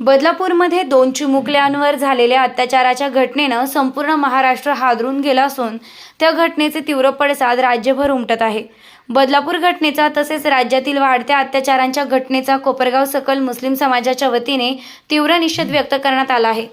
बदलापूरमध्ये दोन चिमुकल्यांवर झालेल्या अत्याचाराच्या घटनेनं संपूर्ण महाराष्ट्र हादरून गेला असून त्या घटनेचे तीव्र पडसाद राज्यभर उमटत आहे. बदलापूर घटनेचा तसेच राज्यातील वाढत्या अत्याचारांच्या घटनेचा कोपरगाव सकल मुस्लिम समाजाच्या वतीने तीव्र निषेध व्यक्त करण्यात आला आहे.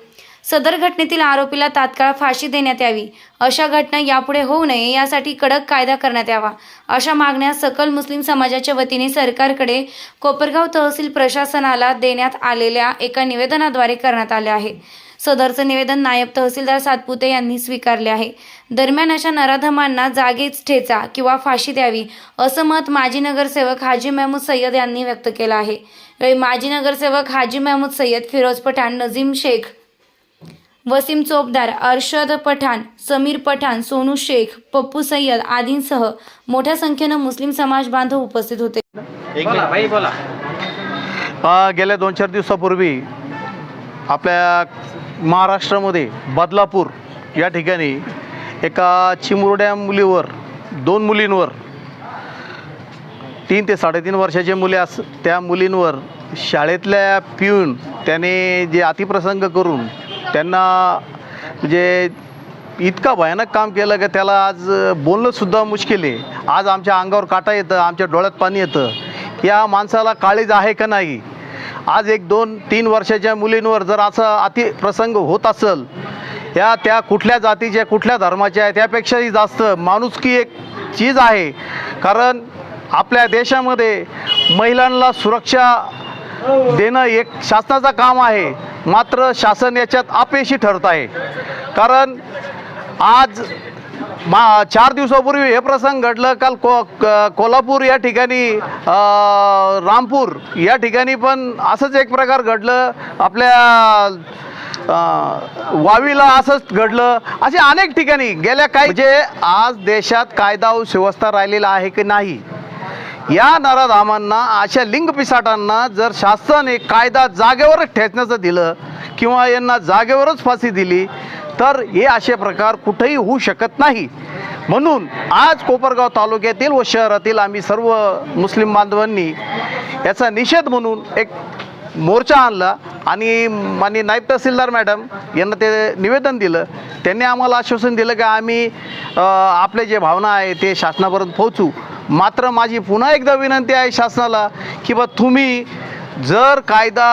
सदर घटनेतील आरोपीला तात्काळ फाशी देण्यात यावी. अशा घटना यापुढे होऊ नये यासाठी कडक कायदा करण्यात यावा. अशा मागण्या सकल मुस्लिम समाजाच्या वतीने सरकारकडे कोपरगाव तहसील प्रशासनाला देण्यात आलेल्या एका निवेदनाद्वारे करण्यात आले आहे. सदरचं निवेदन नायब तहसीलदार सातपुते यांनी स्वीकारले आहे. दरम्यान अशा नराधमांना जागीच ठेचा किंवा फाशी द्यावी असं मत माजी नगरसेवक हाजी महमूद सय्यद यांनी व्यक्त केलं आहे. माजी नगरसेवक हाजी महमूद सय्यद फिरोज पठाण नजीम शेख वसीम चोपदार अर्शद पठाण समीर पठाण सोनू शेख पप्पू सय्यद आदींसह मोठ्या संख्येनं मुस्लिम समाज बांधव उपस्थित होते. बोला भाई बोला. अ, गेल्या दोन चार दिवसापूर्वी आपल्या महाराष्ट्रामध्ये बदलापूर या ठिकाणी एका चिमुरड्या मुलीवर दोन मुलींवर तीन ते साडेतीन वर्षाचे मुले अस त्या मुलींवर शाळेतल्या पिऊन त्याने जे अतिप्रसंग करून त्यांना म्हणजे इतका भयानक काम केलं की त्याला आज बोलणंसुद्धा मुश्किल आहे. आज आमच्या अंगावर काटा येतं आमच्या डोळ्यात पाणी येतं. या माणसाला काळीज आहे का नाही? आज एक दोन तीन वर्षाच्या मुलींवर जर असं अतिप्रसंग होत असेल या त्या कुठल्या जातीच्या कुठल्या धर्माच्या आहे त्यापेक्षाही जास्त माणुसकी एक चीज आहे. कारण आपल्या देशामध्ये महिलांना सुरक्षा देणं एक शासनाचं काम आहे. मात्र शासन याच्यात अपयशी ठरत आहे. कारण आज मा चार दिवसापूर्वी हे प्रसंग घडलं. काल को क- कोल्हापूर या ठिकाणी रामपूर या ठिकाणी पण असंच एक प्रकार घडलं. आपल्या वावीला असंच घडलं. असे अनेक ठिकाणी गेल्या काही म्हणजे आज देशात कायदा व सुव्यवस्था राहिलेला आहे की नाही? या नराधामांना अशा लिंग पिसाटांना जर शासनाने कायदा जागेवरच ठेचण्याचं दिलं किंवा यांना जागेवरच फाशी दिली तर हे असे प्रकार कुठेही होऊ शकत नाही. म्हणून आज कोपरगाव तालुक्यातील व शहरातील आम्ही सर्व मुस्लिम बांधवांनी याचा निषेध म्हणून एक मोर्चा आणला आणि माननीय नायब तहसीलदार मॅडम यांना ते निवेदन दिलं. त्यांनी आम्हाला आश्वासन दिलं की आम्ही आपले जे भावना आहे ते शासनापर्यंत पोहोचू. मात्र माझी पुन्हा एकदा विनंती आहे शासनाला की बा तुम्ही जर कायदा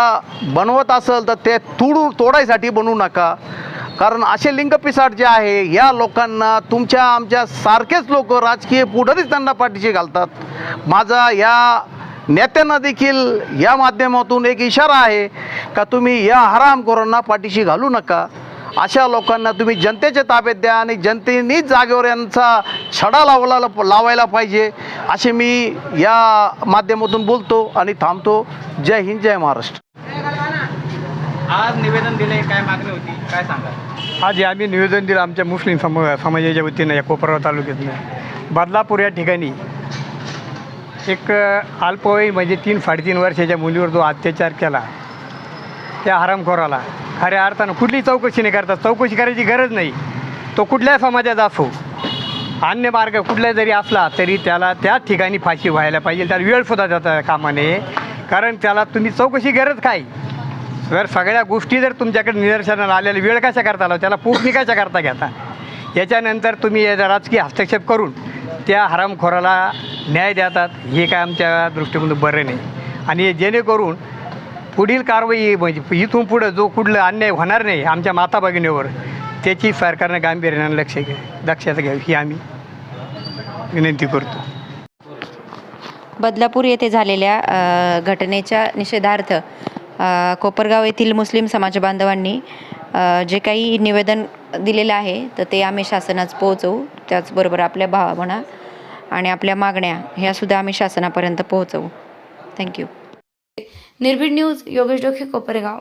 बनवत असेल तर ते तोडू तोडायसाठी बनवू नका. कारण असे लिंगपिसाट जे आहे या लोकांना तुमच्या आमच्या सारखेच लोक राजकीय पुढारीच त्यांना पाठीशी घालतात. माझा या नेत्यांना देखील या माध्यमातून एक इशारा आहे का तुम्ही या हरामखोरांना पाठीशी घालू नका. अशा लोकांना तुम्ही जनतेच्या ताब्यात द्या आणि जनतेनेच जागेवर यांचा छडा लावला लावायला पाहिजे. असे मी या माध्यमातून बोलतो आणि थांबतो. जय हिंद जय महाराष्ट्र. आज निवेदन दिले काय मागणी होती? काय सांगा आज आम्ही निवेदन दिलं आमच्या मुस्लिम सम समाजाच्या वतीनं या कोपरगाव तालुक्यातनं. बदलापूर या ठिकाणी एक अ, अल्पवयीन म्हणजे तीन साडेतीन वर्षाच्या मुलीवर जो अत्याचार केला त्या हरामखोराला. खऱ्या अर्थानं कुठली चौकशी नाही करतात चौकशी करायची गरज नाही. तो कुठल्याही समाजाचा असो अन्य मार्ग कुठला जरी असला तरी त्याला त्याच ठिकाणी फाशी व्हायला पाहिजे. त्याला वेळसुद्धा जाता कामा नये कारण त्याला तुम्ही चौकशी गरज काय? जर सगळ्या गोष्टी जर तुमच्याकडे निदर्शनाला आलेल्या वेळ कशा करता आला? त्याला पोटणी कशा करता घेता? याच्यानंतर तुम्ही या राजकीय हस्तक्षेप करून त्या हरामखोराला न्याय देतात. हे काय आमच्या दृष्टिकोन बरं नाही. आणि जेणेकरून पुढील कारवाई म्हणजे इथून पुढं जो कुठलं अन्याय होणार नाही आमच्या माता भगिनीवर त्याची सरकारनं गांभीर्यानं लक्ष घ्या दक्षता घ्यावी ही आम्ही. विनंती करतो. बदलापूर येथे झालेल्या घटनेच्या निषेधार्थ कोपरगाव येथील मुस्लिम समाज बांधवांनी जे काही निवेदन दिलेलं आहे तर ते आम्ही शासनास पोहोचवू. त्याचबरोबर आपल्या भावना आणि आपल्या मागण्या ह्यासुद्धा आम्ही शासनापर्यंत पोहोचवू. थँक्यू निर्भीड न्यूज योगेश डोखे कोपरगाव.